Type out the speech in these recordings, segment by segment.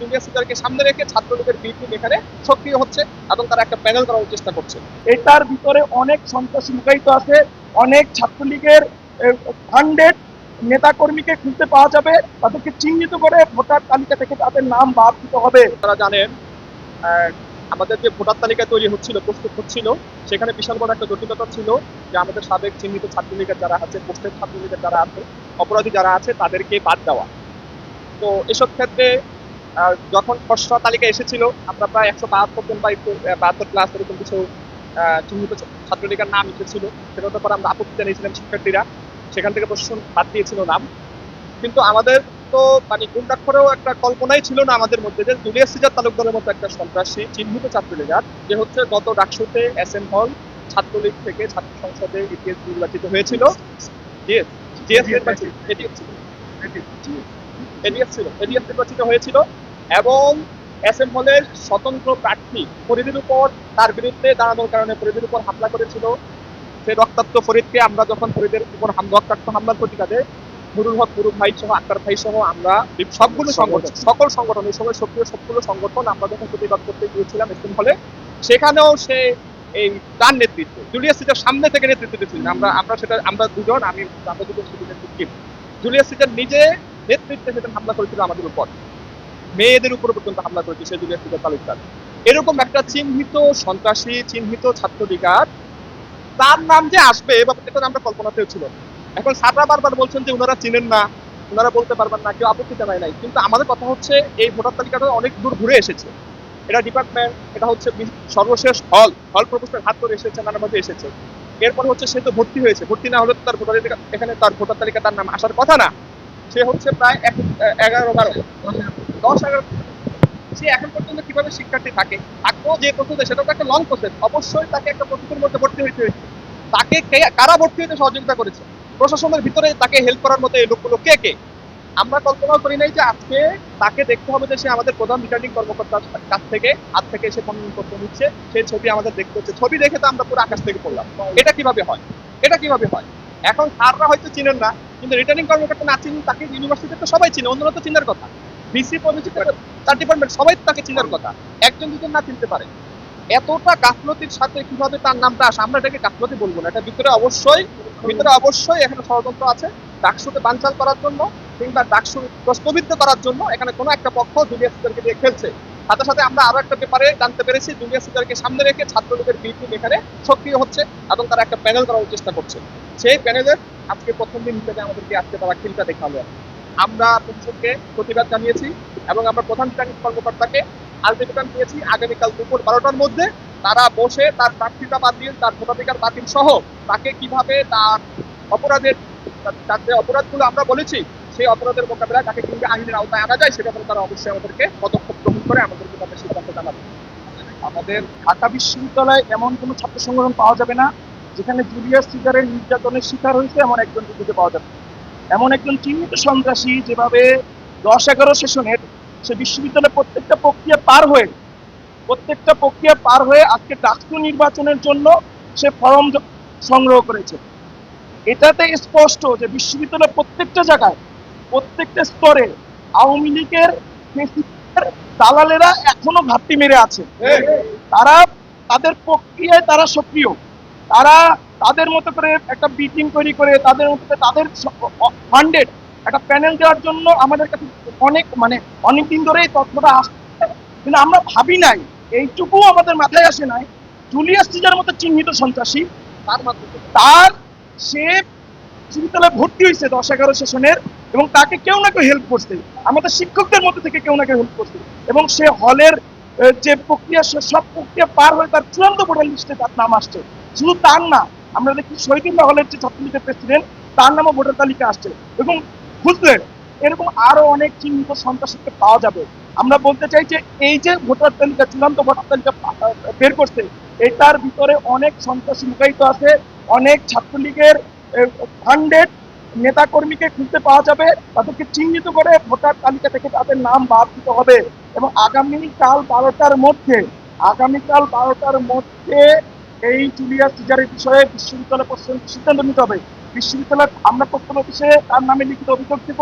Julius সিজারকে সামনে রেখে ছাত্রলীগের বিএনপি এখানে সক্রিয় হচ্ছে এবং তারা একটা প্যানেল করার চেষ্টা করছে। এটার ভিতরে অনেক সন্ত্রাসী লুকায়িত আছে। অনেক ছাত্রলীগের ফান্ডেড নেতাকর্মীকে খুঁজতে পাওয়া যাবে। তাদেরকে চিহ্নিত করে ভোটার তালিকা থেকে তাদের নাম বাদ দিতে হবে। আপনারা জানেন আমাদের যে ভোটার তালিকা তৈরি হচ্ছিল প্রস্তুত হচ্ছিল সেখানে বিশাল বড় একটা জটিলতা ছিল যে আমাদের সাবেক চিহ্নিত ছাত্রলীগের যারা আছে পোস্টের ছাত্রলীগের যারা আছে অপরাধী যারা আছে তাদেরকে বাদ দেওয়া। তো এসব ক্ষেত্রে যখন খসড়া তালিকা এসেছিল আমরা প্রায় একশো বাহাত্তর জন বা একটু বাহাত্তর ক্লাস এরকম কিছু চিহ্নিত ছাত্রলীগের নাম এসেছিল সেটার পর আমরা আপত্তি জানিয়েছিলাম শিক্ষার্থীরা। সেখান থেকে প্রশাসন বাদ দিয়েছিল নাম। কিন্তু আমাদের তো মানে গুন্ডাক্ষরেও একটা কল্পনাই ছিল না আমাদের মধ্যে যে জুলিয়াস সিজার তালুকদারের মতো একটা সন্ত্রাসী চিহ্নিত ছাত্রলীগার। যে হচ্ছে গত ডাকসুতে এস এম হল ছাত্রলীগ থেকে ছাত্র সংসদে ইতিহাস নির্বাচিত হয়েছিল। জিএস জিএস নির্বাচিত এটিএস ছিল। এডিএফ ছিল এডিএফ নির্বাচিত হয়েছিল। এবং এস এম হলের স্বতন্ত্র প্রার্থী ফরিদের উপর তার বিরুদ্ধে দাঁড়ানোর কারণে ফরিদের উপর হামলা করেছিল। সেই রক্তাক্ত ফরিদকে আমরা যখন ফরিদের উপর রক্তাক্ত হামলার প্রতিবাদে নুরুল হক নুরু ভাই সহ আক্তার ভাই সহ আমরা সবগুলো সংগঠন সকল সংগঠন এই সময় সক্রিয় সবগুলো সংগঠন আমরা যখন প্রতিবাদ করতে গিয়েছিলাম এস হলে সেখানেও সে এই তার নেতৃত্বে জুলিয়াস সিজার সামনে থেকে নেতৃত্ব দিয়েছিলেন। আমরা আমরা সেটা আমরা দুজন আমি আমরা দুজন শুধু নেতৃত্ব। জুলিয়াস সিজার নিজে নেতৃত্বে সেদিন হামলা করেছিল আমাদের উপর। মেয়েদের উপর পর্যন্ত হামলা করেছে সে জুলিয়াস সিজার তালুকদার এরকম একটা চিহ্নিত সন্ত্রাসী, চিহ্নিত ছাত্রলীগার, তার নাম যে আসবে বা এটা আমরা কল্পনাতেও ছিল এখন স্যাররা বারবার বলছেন যে ওনারা চিনেন না ওনারা বলতে পারবেন না, কেউ আপত্তি জানায় নাই। কিন্তু আমাদের কথা হচ্ছে এই ভোটার তালিকাটা অনেক দূর ঘুরে এসেছে। এটা ডিপার্টমেন্ট, এটা হচ্ছে সর্বশেষ হল হল প্রকোষ্ঠের হাত ধরে এসেছে নানার মধ্যে এসেছে। এরপর হচ্ছে সে তো ভর্তি হয়েছে। ভর্তি না হলে তার ভোটার এখানে তার ভোটার তালিকা তার নাম আসার কথা না। সে হচ্ছে প্রায় এগারো বারো। দশ এগারো সে এখন পর্যন্ত কীভাবে শিক্ষার্থী থাকে? থাকলেও যে প্রস্তুতি সেটা তো একটা লং প্রসেস অবশ্যই তাকে একটা প্রস্তুতির মধ্যে ভর্তি হইতে হয়েছে তাকে কারা ভর্তি হতে সহযোগিতা করেছে? প্রশাসনের ভিতরে তাকে হেল্প করার মতো এই লোকগুলো কে কে? আমরা কল্পনা করি নাই যে আজকে তাকে দেখতে হবে যে সে আমাদের প্রধান রিটার্নিং কর্মকর্তার কাছ থেকে, হাত থেকে এসে প্রমাণপত্র নিচ্ছে সেই ছবি আমাদের দেখতে হচ্ছে। ছবি দেখে তো আমরা পুরো আকাশ থেকে পড়লাম। এটা কীভাবে হয়? এটা কীভাবে হয়? এখন স্যাররা হয়তো চিনেন না, কিন্তু রিটার্নিং কর্মকর্তা না চিনি তাকে ইউনিভার্সিটিতে তো সবাই চিনে, অন্যরা তো চিনার কথা। তার ডিপার্টমেন্ট সবাই তাকে চিনার কথা। একজন দুজন না চিনতে পারে। এতটা গাফলতির সাথে কীভাবে তার নামটা আসে, আমরা এটাকে গাফলতি বলব না। এটা ভিতরে অবশ্যই ভিতরে অবশ্যই এখানে ষড়যন্ত্র আছে। বানচাল করার জন্য কিংবা ডাকসু করার জন্য এখানে কোনো একটা পক্ষ জুলিয়াস সিজারকে দিয়ে খেলছে। সাথে সাথে আমরা আরও একটা ব্যাপারে জানতে পেরেছি জুলিয়াস সিজারকে সামনে রেখে ছাত্রলীগের বিএনপি এখানে সক্রিয় হচ্ছে এবং তারা একটা প্যানেল করার চেষ্টা করছে। সেই প্যানেলের আজকে প্রথম দিন হিসেবে আমাদেরকে আজকে তারা খিলটা দেখাল। আমরা প্রশাসনকে প্রতিবাদ জানিয়েছি এবং আমরা প্রধান রিটার্নিং কর্মকর্তাকে আলটিমেটাম দিয়েছি আগামীকাল দুপুর বারোটার মধ্যে তারা বসে তার প্রার্থিতা বাতিল তার ভোটাধিকার বাতিল সহ তাকে কীভাবে তার অপরাধের, তার যে অপরাধগুলো আমরা বলেছি, সেই অপরাধের মোকাবিলায় তাকে কীভাবে আইনের আওতায় আনা যায়, সেটা তারা অবশ্যই আমাদেরকে পদক্ষেপ গ্রহণ করে আমাদেরকে তাদের সিদ্ধান্ত জানাবে আমাদের ঢাকা বিশ্ববিদ্যালয়ে এমন কোনো ছাত্র সংগঠন পাওয়া যাবে না, যেখানে জুলিয়াস সিজারের নির্যাতনের শিকার হয়েছে এমন একজনকে খুঁজে পাওয়া যাবে। এমন একজন চিহ্নিত সন্ত্রাসী যেভাবে দশ এগারো সেশনের সে বিশ্ববিদ্যালয়ের প্রত্যেকটা প্রক্রিয়া পার হয়ে প্রত্যেকটা প্রক্রিয়া পার হয়ে আজকে ডাকসু নির্বাচনের জন্য সে ফর্ম সংগ্রহ করেছে। এটাতে স্পষ্ট যে বিশ্ববিদ্যালয়ের প্রত্যেকটা জায়গায় প্রত্যেকটা স্তরে আওয়ামী লীগের দালালেরা এখনও ঘাটতি মেরে আছে। তারা তাদের প্রক্রিয়ায় তারা সক্রিয়। তারা তাদের মতো করে একটা বিটিং তৈরি করে, তাদের মতো করে তাদের ফান্ডেড একটা প্যানেল দেওয়ার জন্য আমাদের কাছে অনেক মানে অনেক দিন ধরে এই তথ্যটা আসছে কিন্তু আমরা ভাবি নাই, এইটুকু আমাদের মাথায় আসে নাই, জুলিয়াস সিজার মতো চিহ্নিত সন্ত্রাসী, তার তার সে বিশ্ববিদ্যালয়ে ভর্তি হয়েছে দশ এগারো সেশনের এবং তাকে কেউ না কেউ হেল্প করছে। আমাদের শিক্ষকদের মধ্যে থেকে কেউ না কেউ হেল্প করছে। এবং সে হলের যে প্রক্রিয়া, সে সব প্রক্রিয়া পার হয়ে তার চূড়ান্ত ভোটার লিস্টে তার নাম আসছে। শুধু তার না আমরা দেখি শহীদুল্লাহ হলের যে ছাত্রলীগের প্রেসিডেন্ট তার নামও ভোটার তালিকা আসছে। এবং বুঝলেন এরকম আরও অনেক চিহ্নিত সন্ত্রাসীকে পাওয়া যাবে। আমরা বলতে চাই যে, এই যে ভোটার তালিকা, চূড়ান্ত ভোটার তালিকা বের করছে, এটার ভিতরে অনেক সন্ত্রাসী লুকায়িত আছে। অনেক ছাত্রলীগের ফান্ডেড নেতাকর্মীকে খুঁজতে পাওয়া যাবে। তাদেরকে চিহ্নিত করে ভোটার তালিকা থেকে তাদের নাম বাদ দিতে হবে। এবং আগামীকাল বারোটার মধ্যে, আগামীকাল বারোটার মধ্যে এই জুলিয়াস সিজারের বিষয়ে বিশ্ববিদ্যালয় প্রশাসন সিদ্ধান্ত নিতে হবে। বিশ্ববিদ্যালয় আমরা প্রথম অফিসে তার নামে লিখিত অভিযোগ দেব।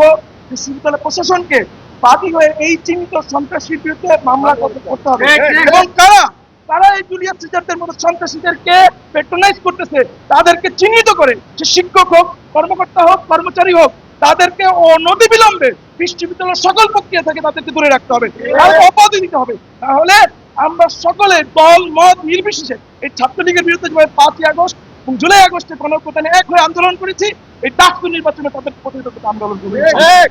বিশ্ববিদ্যালয় প্রশাসনকে বাদী হয়ে এই চিহ্নিত সন্ত্রাসীর বিরুদ্ধে মামলা করতে- হবে। এবং কারা তারা এই জুলিয়াস সিজারদের মতো সন্ত্রাসীদেরকে পেট্রোনাইজ করতেছে। তাদেরকে চিহ্নিত করে সে শিক্ষক হোক কর্মকর্তা হোক কর্মচারী হোক তাদেরকে অনতি বিলম্বে বিশ্ববিদ্যালয়ের সকল প্রক্রিয়া থেকে তাদেরকে দূরে রাখতে হবে। তাদেরকে অপরাধী দিতে হবে। তাহলে আমরা সকলে দল, মত নির্বিশেষে এই ছাত্রলীগের বিরুদ্ধে যেভাবে পাঁচই আগস্ট এবং জুলাই আগস্টে গণপ্রদানে এক হয়ে আন্দোলন করেছি, এই ডাক্তার নির্বাচনে তাদের প্রতিরোধ আন্দোলন ঠিক।